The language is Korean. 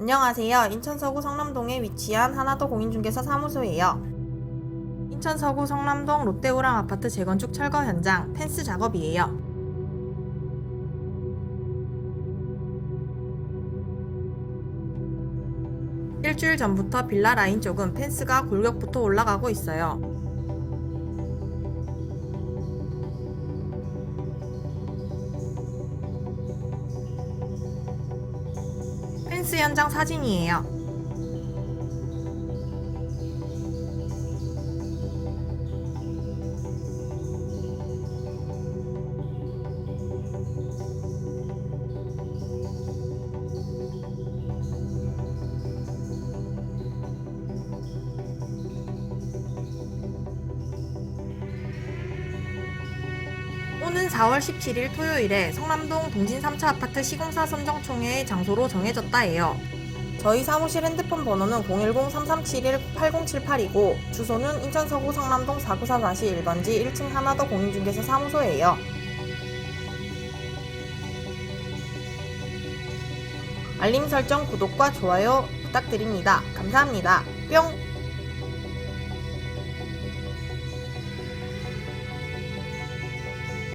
안녕하세요. 인천 서구 성남동에 위치한 하나더 공인중개사 사무소예요. 인천 서구 성남동 롯데우랑 아파트 재건축 철거 현장 펜스 작업이에요. 일주일 전부터 빌라 라인 쪽은 펜스가 골격부터 올라가고 있어요. 펜스 현장 사진이에요. 오는 4월 17일 토요일에 성남동 동진 3차 아파트 시공사 선정총회의 장소로 정해졌다 해요. 저희 사무실 핸드폰 번호는 010-3371-8078이고 주소는 인천 서구 성남동 494-1번지 1층 하나더 공인중개사 사무소예요. 알림 설정, 구독과 좋아요 부탁드립니다. 감사합니다. 뿅!